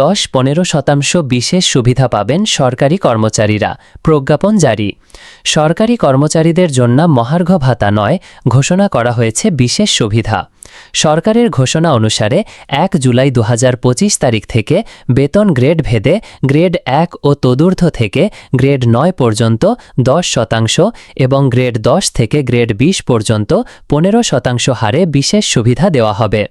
দশ পনেরো শতাংশ বিশেষ সুবিধা পাবেন সরকারি কর্মচারীরা। প্রজ্ঞাপন জারি। সরকারি কর্মচারীদের জন্য মহার্ঘ ভাতা নয়, ঘোষণা করা হয়েছে বিশেষ সুবিধা। সরকারের ঘোষণা অনুসারে এক জুলাই দু হাজার পঁচিশ তারিখ থেকে বেতন গ্রেড ভেদে গ্রেড এক ও তদূর্ধ্ব থেকে গ্রেড নয় পর্যন্ত দশ শতাংশ এবং গ্রেড দশ থেকে গ্রেড বিশ পর্যন্ত পনেরো শতাংশ হারে বিশেষ সুবিধা দেওয়া হবে।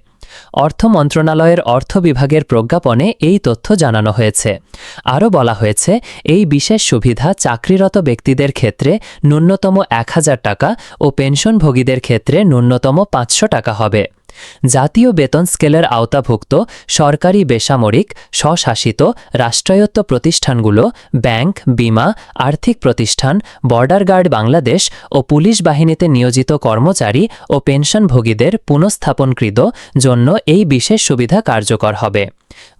অর্থ মন্ত্রণালয়ের অর্থ বিভাগের প্রজ্ঞাপনে এই তথ্য জানানো হয়েছে। আরও বলা হয়েছে, এই বিশেষ সুবিধা চাকরিরত ব্যক্তিদের ক্ষেত্রে ন্যূনতম এক হাজার টাকা ও পেনশনভোগীদের ক্ষেত্রে ন্যূনতম পাঁচশো টাকা হবে। জাতীয় বেতন স্কেলের আওতাভুক্ত সরকারি বেসামরিক, স্বশাসিত রাষ্ট্রায়ত্ত প্রতিষ্ঠানগুলো ব্যাংক, বিমা, আর্থিক প্রতিষ্ঠান, বর্ডার গার্ড বাংলাদেশ ও পুলিশ বাহিনীতে নিয়োজিত কর্মচারী ও পেনশনভোগীদের পুনঃস্থাপনকৃত জন্য এই বিশেষ সুবিধা কার্যকর হবে।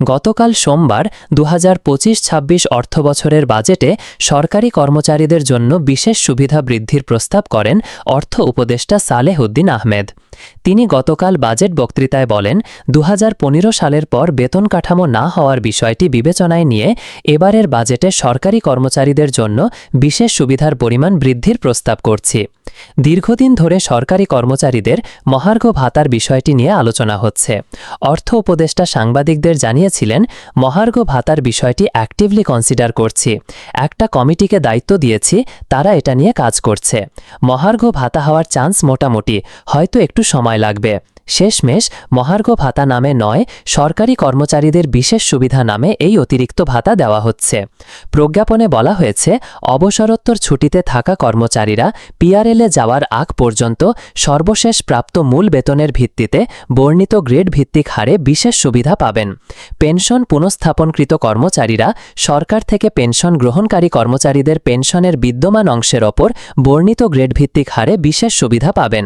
গতকাল সোমবার দু হাজার পঁচিশ ছাব্বিশ অর্থবছরের বাজেটে সরকারি কর্মচারীদের জন্য বিশেষ সুবিধা বৃদ্ধির প্রস্তাব করেন অর্থ উপদেষ্টা সালেহ উদ্দিন আহমেদ। তিনি গতকাল বাজেট বক্তৃতায় বলেন দু হাজার পনেরো সালের পর বেতন কাঠামো না হওয়ার বিষয়টি বিবেচনায় নিয়ে এবারের বাজেটে সরকারি কর্মচারীদের জন্য বিশেষ সুবিধার পরিমাণ বৃদ্ধির প্রস্তাব করছি। দীর্ঘদিন ধরে সরকারি কর্মচারীদের মহার্ঘ ভাতার বিষয়টি নিয়ে আলোচনা হচ্ছে। অর্থ উপদেষ্টা সাংবাদিকদের জানিয়েছিলেন, মহার্ঘ ভাতার বিষয়টি অ্যাক্টিভলি কনসিডার করছি। একটা কমিটিকে দায়িত্ব দিয়েছি, তারা এটা নিয়ে কাজ করছে। মহার্ঘ ভাতা হওয়ার চান্স মোটামুটি, হয়তো একটু সময় লাগবে। শেষমেশ মহার্ঘ ভাতা নামে নয়, সরকারি কর্মচারীদের বিশেষ সুবিধা নামে এই অতিরিক্ত ভাতা দেওয়া হচ্ছে। প্রজ্ঞাপনে বলা হয়েছে, অবসরোত্তর ছুটিতে থাকা কর্মচারীরা পিআরএলে যাওয়ার আগ পর্যন্ত সর্বশেষ প্রাপ্ত মূল বেতনের ভিত্তিতে বর্ণিত গ্রেড ভিত্তিক হারে বিশেষ সুবিধা পাবেন। পেনশন পুনঃস্থাপনকৃত কর্মচারীরা সরকার থেকে পেনশন গ্রহণকারী কর্মচারীদের পেনশনের বিদ্যমান অংশের ওপর বর্ণিত গ্রেড ভিত্তিক হারে বিশেষ সুবিধা পাবেন।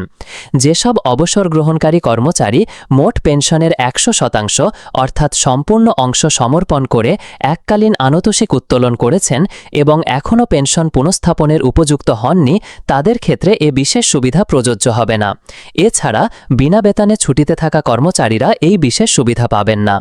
যেসব অবসর গ্রহণকারী কর্মচারী মোট পেনশনের একশো শতাংশ, অর্থাৎ সম্পূর্ণ অংশ সমর্পণ করে এককালীন আনতোষিক উত্তোলন করেছেন এবং এখনও পেনশন পুনঃস্থাপনের উপযুক্ত হননি, তাদের ক্ষেত্রে এ বিশেষ সুবিধা প্রযোজ্য হবে না। এছাড়া বিনা বেতনে ছুটিতে থাকা কর্মচারীরা এই বিশেষ সুবিধা পাবেন না।